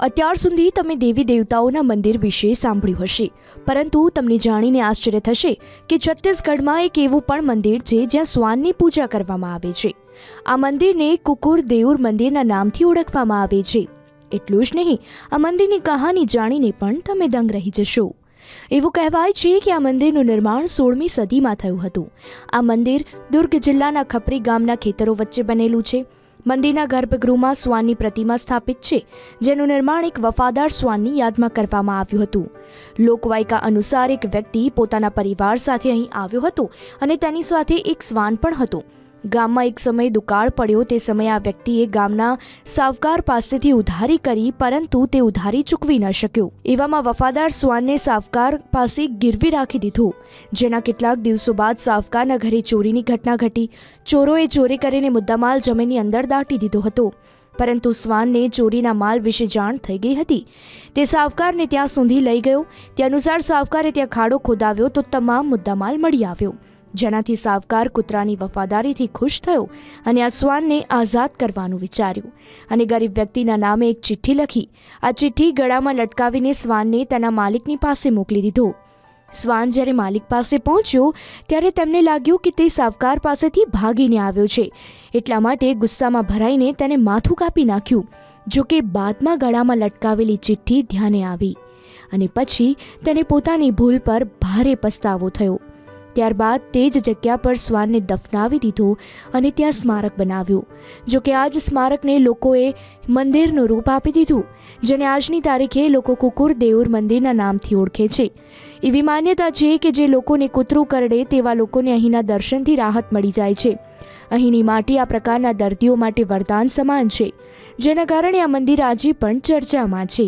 અત્યાર સુધી તમે દેવી દેવતાઓના મંદિર વિશે સાંભળ્યું હશે. પરંતુ તમને જાણીને આશ્ચર્ય થશે કે છત્તીસગઢમાં એક એવું પણ મંદિર છે જ્યાં શ્વાનની પૂજા કરવામાં આવે છે. આ મંદિરને કુકુર દેઉર મંદિરના નામથી ઓળખવામાં આવે છે. એટલું જ નહીં, આ મંદિરની કહાની જાણીને પણ તમે દંગ રહી જશો. એવું કહેવાય છે કે આ મંદિરનું નિર્માણ સોળમી સદીમાં થયું હતું. આ મંદિર દુર્ગ જિલ્લાના ખપરી ગામના ખેતરો વચ્ચે બનેલું છે. મંદિરના ગર્ભગૃહમાં શ્વાનની પ્રતિમા સ્થાપિત છે, જેનું નિર્માણ એક વફાદાર શ્વાનની યાદમાં કરવામાં આવ્યું હતું. લોકવાયકા અનુસાર એક વ્યક્તિ પોતાના પરિવાર સાથે અહીં આવ્યો હતો અને તેની સાથે એક શ્વાન પણ હતો. ગામમાં એક સમય દુકાળ પડ્યો. તે સમયે આ વ્યક્તિએ ગામના સાવકાર પાસેથી ઉધારી કરી, પરંતુ તે ઉધારી ચૂકવી ન શક્યો. એવામાં વફાદાર સ્વાનને સાવકાર પાસે ગીરવી રાખી દીધું. જેના કેટલાક દિવસો બાદ સાવકારના ઘરે ચોરીની ઘટના ઘટી. ચોરોએ ચોરી કરીને મુદ્દામાલ જમીનની અંદર દાટી દીધો હતો. પરંતુ સ્વાનને ચોરીના માલ વિશે જાણ થઈ ગઈ હતી. તે સાવકારને ત્યાં સુધી લઈ ગયો. તે અનુસાર સાવકારે ત્યાં ખાડો ખોદાવ્યો તો તમામ મુદ્દામાલ મળી આવ્યો. જેનાથી સાવકાર કૂતરાની વફાદારીથી ખુશ થયો અને આ શ્વાનને આઝાદ કરવાનું વિચાર્યું. અને ગરીબ વ્યક્તિના નામે એક ચિઠ્ઠી લખી. આ ચિઠ્ઠી ગળામાં લટકાવીને શ્વાનને તેના માલિકની પાસે મોકલી દીધો. શ્વાન જ્યારે માલિક પાસે પહોંચ્યો, ત્યારે તેમને લાગ્યું કે તે સાવકાર પાસેથી ભાગીને આવ્યો છે. એટલા માટે ગુસ્સામાં ભરાઈને તેને માથું કાપી નાખ્યું. જો કે બાદમાં ગળામાં લટકાવેલી ચિઠ્ઠી ધ્યાને આવી. અને પછી તેને પોતાની ભૂલ પર ભારે પસ્તાવો થયો. ત્યારબાદ તે જ જગ્યા પર શ્વાનને દફનાવી દીધો અને ત્યાં સ્મારક બનાવ્યું. જો કે આ જ સ્મારકને લોકોએ મંદિરનું રૂપ આપી દીધું, જેને આજની તારીખે લોકો કુકુર દેઉર મંદિરના નામથી ઓળખે છે. એવી માન્યતા છે કે જે લોકોને કૂતરું કરડે તેવા લોકોને અહીંના દર્શનથી રાહત મળી જાય છે. અહીંની માટી આ પ્રકારના દર્દીઓ માટે વરદાન સમાન છે, જેના કારણે આ મંદિર આજે પણ ચર્ચામાં છે.